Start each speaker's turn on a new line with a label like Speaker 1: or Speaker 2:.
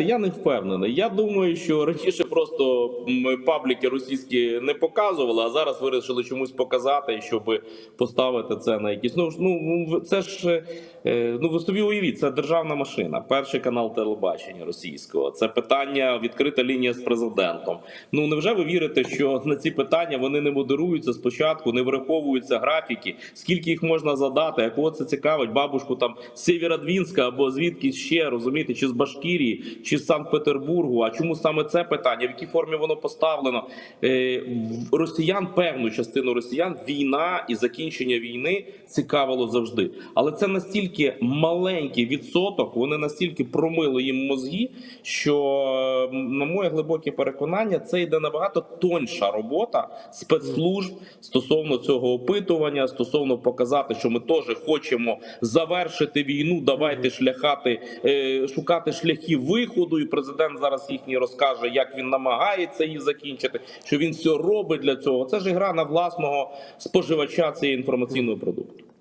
Speaker 1: Я не впевнений. Я думаю, що раніше просто пабліки російські не показували, а зараз вирішили чомусь показати, щоб поставити це на якісь. Ну ж, ну це ж е, ну ви собі уявіть, це державна машина, перший канал телебачення російського. Це питання відкрита лінія з президентом. Ну невже ви вірите, що на ці питання вони не модеруються спочатку, не враховуються графіки? Скільки їх можна задати? А кого це цікавить? Бабушку там з Сєвєродвінська або звідки ще розумієте, чи з Башкірії, чи Санкт-Петербургу? А чому саме це питання? В якій формі воно поставлено? Е, росіян, певну частину росіян, війна і закінчення війни цікавило завжди. Але це настільки маленький відсоток, вони настільки промили їм мозги, що на моє глибоке переконання, це йде набагато тоньша робота спецслужб стосовно цього опитування, стосовно показати, що ми теж хочемо завершити війну. Давайте шляхати е, шукати шляхи виходу. І президент зараз їхній розкаже, як він намагається її закінчити, що він все робить для цього. Це ж гра на власного споживача цієї інформаційного продукту.